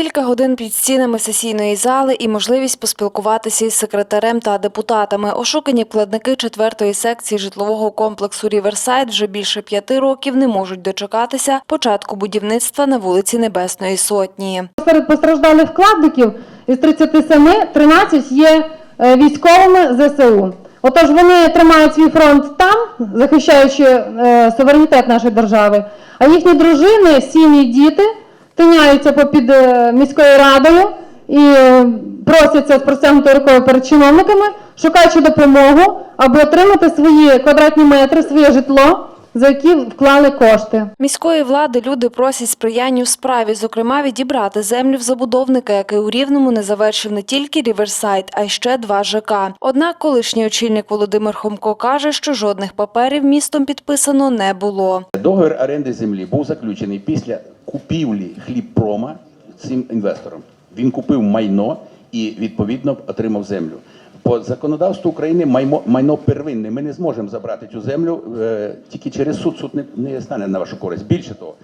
Кілька годин під стінами сесійної зали і можливість поспілкуватися із секретарем та депутатами. Ошукані вкладники четвертої секції житлового комплексу Ріверсайд вже більше п'яти років не можуть дочекатися початку будівництва на вулиці Небесної Сотні. Серед постраждалих вкладників із 37 13 є е, військовими ЗСУ. Отож вони тримають свій фронт там, захищаючи е, суверенітет нашої держави, а їхні дружини, сім'ї, діти тиняються попід е, міською радою і е, просяться з простягнутою рукою перед чиновниками, шукаючи допомогу, аби отримати свої квадратні метри, своє житло, за які вклали кошти. Міської влади люди просять сприяння у справі, зокрема відібрати землю в забудовника, який у Рівному не завершив не тільки Ріверсайд, а й ще два ЖК. Однак колишній очільник Володимир Хомко каже, що жодних паперів містом підписано не було. Договір оренди землі був заключений після купівлі хлібпрома цим інвестором. Він купив майно і відповідно отримав землю. По законодавству України майно, майно первинне. Ми не зможемо забрати цю землю е, тільки через суд. Суд не, не стане на вашу користь. Більше того,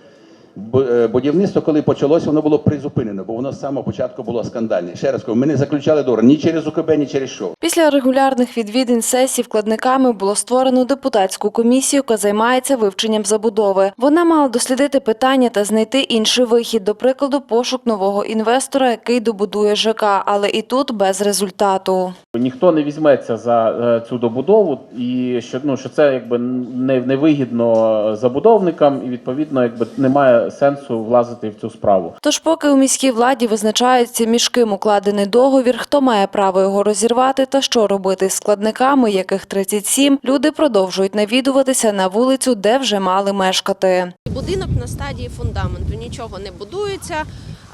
будівництво, коли почалося, воно було призупинено, бо воно з самого початку було скандальне. Ще раз кажу, ми не заключали договір ні через УКБ, ні через що. Після регулярних відвідин сесій вкладниками було створено депутатську комісію, яка займається вивченням забудови. Вона мала дослідити питання та знайти інший вихід, до прикладу, пошук нового інвестора, який добудує ЖК, але і тут без результату. Ніхто не візьметься за е, цю добудову, і що ну що це якби не невигідно забудовникам, і відповідно якби немає сенсу влазити в цю справу. Тож, поки у міській владі визначаються між ким укладений договір, хто має право його розірвати та що робити з складниками, яких 37, люди продовжують навідуватися на вулицю, де вже мали мешкати. Будинок на стадії фундаменту, нічого не будується.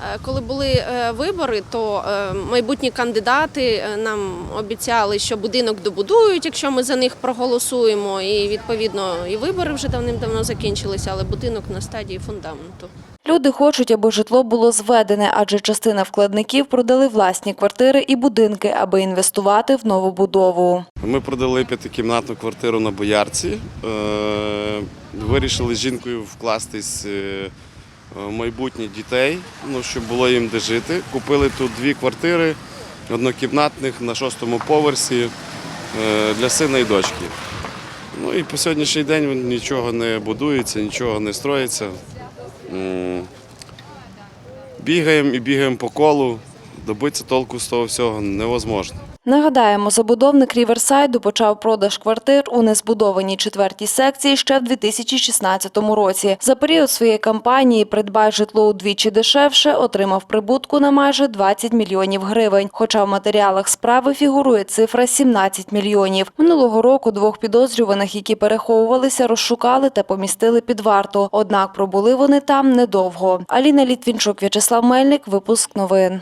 Е, Коли були е, вибори, то е, майбутні кандидати нам обіцяли, що будинок добудують, якщо ми за них проголосуємо. І відповідно і вибори вже давним-давно закінчилися, але будинок на стадії фундаменту. Люди хочуть, аби житло було зведене, адже частина вкладників продали власні квартири і будинки, аби інвестувати в новобудову. Ми продали п'ятикімнатну квартиру на Боярці. Вирішили з жінкою вкластись майбутнє дітей, ну, щоб було їм де жити. Купили тут дві квартири однокімнатних на шостому поверсі е, для сина і дочки. Ну і по сьогоднішній день нічого не будується, нічого не строїться. Бігаємо і бігаємо по колу. Добитися толку з того всього невозможно. Нагадаємо, забудовник Ріверсайду почав продаж квартир у незбудованій четвертій секції ще в 2016 році. За період своєї кампанії «Придбай житло удвічі дешевше» отримав прибутку на майже 20 мільйонів гривень. Хоча в матеріалах справи фігурує цифра 17 мільйонів. Минулого року двох підозрюваних, які переховувалися, розшукали та помістили під варту. Однак пробули вони там недовго. Аліна Літвінчук, В'ячеслав Мельник, випуск новин.